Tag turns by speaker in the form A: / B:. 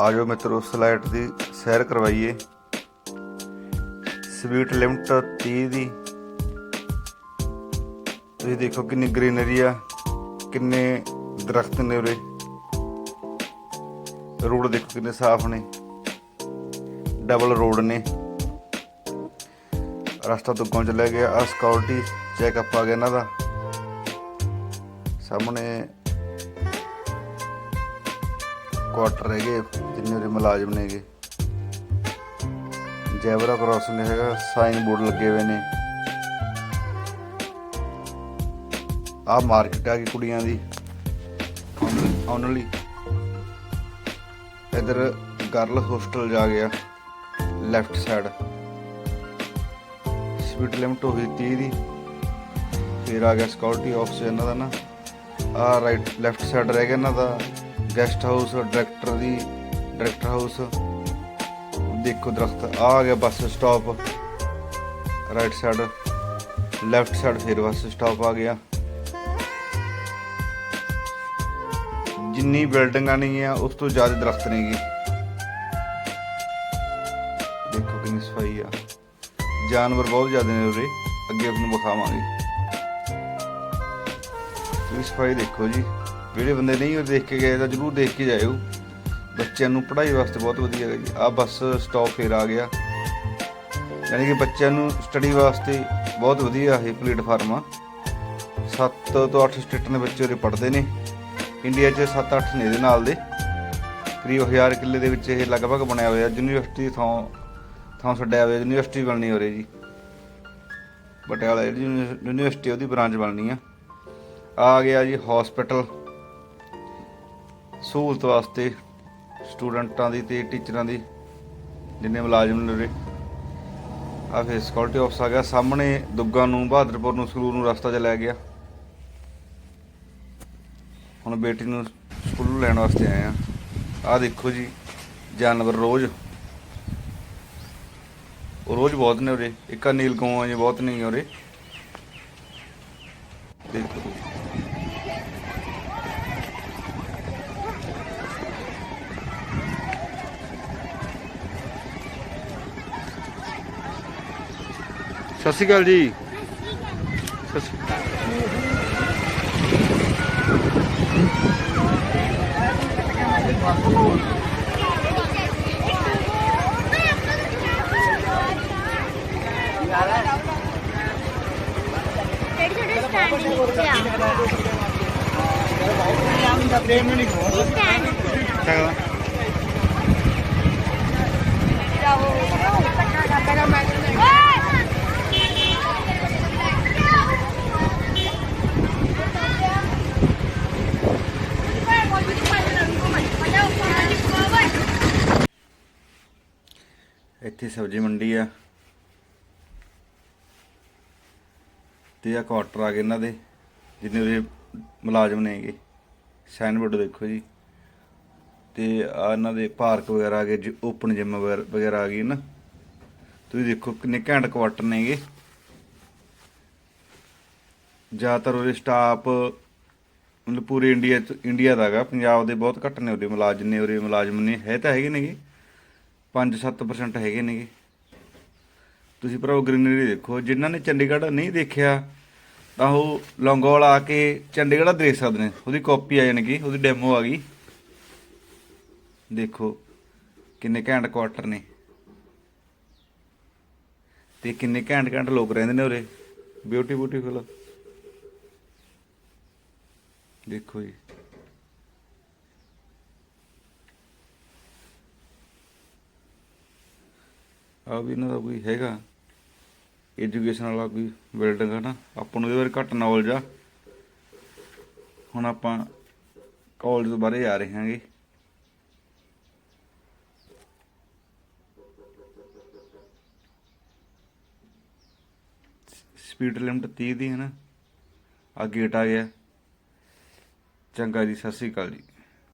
A: ਆਜੋ ਮਿੱਤਰੋ ਸਲਾਈਟ ਦੀ ਸੈਰ ਕਰਵਾਈਏ। ਸਵੀਟ ਲਿਮਟ 30 ਦੀ। ਤੁਸੀਂ ਦੇਖੋ ਕਿੰਨੀ ਗ੍ਰੀਨਰੀ ਆ, ਕਿੰਨੇ ਦਰਖਤ ਨੇ ਉਰੇ। ਰੋਡ ਦੇਖੋ ਕਿੰਨੇ ਸਾਫ਼ ਨੇ। ਡਬਲ ਰੋਡ ਨੇ। ਰਸਤਾ ਤੋਂ ਗੌਂ ਚੱਲਿਆ ਗਿਆ ਆ ਸਿਕਿਉਰਿਟੀ ਚੈੱਕਅਪ ਆ ਗਿਆ ਇਹਨਾਂ ਦਾ। ਸਾਹਮਣੇ ਕੁਆਟਰ ਹੈਗੇ, ਜਿੰਨੇ ਉਹਦੇ ਮੁਲਾਜ਼ਮ ਨੇਗੇ। ਜੈਬਰਾ ਕ੍ਰਾਸਿੰਗ ਹੈਗਾ ਸਾਈਨ ਬੋਰਡ ਲੱਗੇ ਹੋਏ ਨੇ। ਆਹ ਮਾਰਕੀਟ ਆ ਗਈ ਕੁੜੀਆਂ ਦੀ, ਆਉਣ ਓਨਲੀ ਇਧਰ ਗਰਲ ਹੋਸਟਲ ਜਾ ਗਿਆ ਲੈਫਟ ਸਾਈਡ ਸਪੀਡ ਲਿਮਟ ਹੋ ਗਈ 30 ਦੀ। ਫਿਰ ਆ ਗਿਆ ਸਿਕਿਉਰਿਟੀ ਆਫਿਸ ਇਹਨਾਂ ਦਾ ਨਾ। ਆ ਰਾਈਟ ਲੈਫਟ ਸਾਈਡ ਰਹਿ ਗਿਆ ਇਹਨਾਂ ਦਾ। ਗੈਸਟ ਹਾਊਸ, ਡਾਇਰੈਕਟਰ ਦੀ, ਡਾਇਰੈਕਟਰ ਹਾਊਸ। ਦੇਖੋ ਦਰਖਤ, ਆ ਆ ਗਿਆ bus stop. Right side left side ਫਿਰ ਬੱਸ ਸਟਾਪ ਆ ਗਿਆ। ਜਿੰਨੀ ਬਿਲਡਿੰਗਾਂ ਨਹੀਂ ਆ ਉਸ ਤੋਂ ਜ਼ਿਆਦਾ ਦਰਖਤ ਨੇਗੇ। ਦੇਖੋ ਕਿੰਨੀ ਸਫ਼ਾਈ ਆ। ਜਾਨਵਰ ਬਹੁਤ ਜ਼ਿਆਦਾ ਨੇ ਉਰੇ। ਅੱਗੇ ਆਪ ਵਿਖਾਵਾਂਗੇ। ਤੁਸੀਂ ਸਫ਼ਾਈ ਦੇਖੋ ਜੀ। ਜਿਹੜੇ ਬੰਦੇ ਨਹੀਂ ਉਹ ਦੇਖ ਕੇ ਗਏ ਤਾਂ ਜਰੂਰ ਦੇਖ ਕੇ ਜਾਇਓ। ਬੱਚਿਆਂ ਨੂੰ ਪੜ੍ਹਾਈ ਵਾਸਤੇ ਬਹੁਤ ਵਧੀਆ ਹੈ ਜੀ। ਆ ਬੱਸ ਸਟਾਪ ਫੇਰ ਆ ਗਿਆ। ਯਾਨੀ ਕਿ ਬੱਚਿਆਂ ਨੂੰ ਸਟੱਡੀ ਵਾਸਤੇ ਬਹੁਤ ਵਧੀਆ ਇਹ ਪਲੇਟਫਾਰਮ ਆ। 7 ਤੋਂ 8 ਸਟੇਟਾਂ ਦੇ ਬੱਚੇ ਉਰੇ ਪੜ੍ਹਦੇ ਨੇ। ਇੰਡੀਆ 'ਚ 7-8 ਨੇ ਇਹਦੇ ਨਾਲ ਦੇ। ਕਰੀਬ 1000 ਕਿੱਲੇ ਦੇ ਵਿੱਚ ਇਹ ਲਗਭਗ ਬਣਿਆ ਹੋਇਆ। ਯੂਨੀਵਰਸਿਟੀ ਥਾਂ ਥਾਂ ਛੱਡਿਆ ਹੋਇਆ। ਯੂਨੀਵਰਸਿਟੀ ਬਣਨੀ ਹੋ ਰਹੀ ਜੀ। ਪਟਿਆਲਾ ਜਿਹੜੀ ਯੂਨੀ- ਯੂਨੀਵਰਸਿਟੀ ਉਹਦੀ ਬ੍ਰਾਂਚ ਬਣਨੀ ਆ। ਆ ਗਿਆ ਜੀ ਹਸਪੀਟਲ ਸਹੂਲਤ ਵਾਸਤੇ ਸਟੂਡੈਂਟਾਂ ਦੀ ਤੇ ਟੀਚਰਾਂ ਦੀ ਜਿੰਨੇ ਮੁਲਾਜ਼ਮ ਨੇ ਉਰੇ। ਆ ਫਿਰ ਸਿਕਿਉਰਿਟੀ ਆਫਿਸ ਆ ਗਿਆ, ਸਾਹਮਣੇ ਦੁੱਗਾ ਨੂੰ, ਬਹਾਦਰਪੁਰ ਨੂੰ ਸਕੂਲ ਨੂੰ ਰਸਤਾ ਚ ਲੈ ਗਿਆ। ਹੁਣ ਬੇਟੀ ਨੂੰ ਸਕੂਲ ਲੈਣ ਵਾਸਤੇ ਆਏ ਆ। ਆ ਦੇਖੋ ਜੀ, ਜਾਨਵਰ ਰੋਜ਼। ਉਹ ਰੋਜ਼ ਬਹੁਤ ਨੇ ਉਰੇ। ਇੱਕ ਆ ਨੀਲ ਗਊਆਂ ਜੀ ਬਹੁਤ ਨੇ ਉਰੇ। ਦੇਖੋ। ਸਤਿ ਸ਼੍ਰੀ ਅਕਾਲ ਜੀ। ਸਤਿ ਸ਼੍ਰੀ
B: ਕਿਹੜੀ ਛੋਟੇ ਸਟੈਂਡ ਨੀਚੇ ਆ ਸਟੈਂਡ
A: ਅਕਾਲ ਇੱਥੇ ਸਬਜ਼ੀ ਮੰਡੀ ਆ। ਤੇ ਆ ਕੁਆਟਰ ਆ ਗਏ ਇਹਨਾਂ ਦੇ, ਜਿੰਨੇ ਉਹਦੇ ਮੁਲਾਜ਼ਮ ਨੇਗੇ ਸਾਈਨ ਬੋਰਡ ਦੇਖੋ ਜੀ। ਤੇ ਆ ਇਹਨਾਂ ਦੇ ਪਾਰਕ ਵਗੈਰਾ ਆ ਗਏ ਓਪਨ ਜਿਮ ਵਗੈਰਾ ਆ ਗਈ ਨਾ। ਤੁਸੀਂ ਦੇਖੋ ਕਿੰਨੇ ਘੈਂਟ ਕੁਆਟਰ ਨੇਗੇ ਜ਼ਿਆਦਾਤਰ ਉਹਦੇ ਸਟਾਫ ਮਤਲਬ ਪੂਰੇ ਇੰਡੀਆ ਇੰਡੀਆ ਦਾ ਹੈਗਾ ਪੰਜਾਬ ਦੇ ਬਹੁਤ ਘੱਟ ਨੇ ਉਹਦੇ ਮੁਲਾਜ਼ਮ ਨੇ ਉਹਦੇ ਮੁਲਾਜ਼ਮ ਨੇ, ਹੈ ਤਾਂ ਹੈਗੇ ਨੇਗੇ 5-7% ਹੈਗੇ ਨੇਗੇ। ਤੁਸੀਂ ਭਰਾਓ ਗ੍ਰੀਨਰੀ ਦੇਖੋ, ਜਿਨ੍ਹਾਂ ਨੇ ਚੰਡੀਗੜ੍ਹ ਨਹੀਂ ਦੇਖਿਆ, ਤਾਂ ਉਹ ਲੌਂਗੋਵਾਲ ਆ ਕੇ ਚੰਡੀਗੜ੍ਹ ਦੇਖ ਸਕਦੇ ਨੇ। ਉਹਦੀ ਕਾਪੀ ਆ ਜਾਣੀ ਕਿ, ਉਹਦੀ ਡੈਮੋ ਆ ਗਈ। ਦੇਖੋ ਕਿੰਨੇ ਘੈਂਟ ਕੁਆਟਰ ਨੇ। ਤੇ ਕਿੰਨੇ ਘੈਂਟ ਘੈਂਟ ਲੋਕ ਰਹਿੰਦੇ ਨੇ ਉਰੇ। ਬਿਊਟੀ ਬਿਊਟੀਫੁਲ ਦੇਖੋ ਜੀ। ਆ ਵੀ ਇਹਨਾਂ ਦਾ ਕੋਈ ਹੈਗਾ। ਐਜੂਕੇਸ਼ਨ ਵਾਲਾ ਕੋਈ ਬਿਲਡਿੰਗ ਹੈ ਨਾ, ਆਪਾਂ ਨੂੰ ਇਹਦੇ ਬਾਰੇ ਘੱਟ ਨੌਲੇਜ ਆ। ਹੁਣ ਆਪਾਂ ਕਾਲਜ ਤੋਂ ਬਾਹਰੇ ਆ ਰਹੇ ਹਾਂਗੇ। ਸਪੀਡ ਲਿਮਟ 30 ਦੀ ਹੈ ਨਾ। ਆ ਗੇਟ ਆ ਗਿਆ। ਚੰਗਾ ਜੀ, ਸਤਿ ਸ੍ਰੀ ਅਕਾਲ ਜੀ।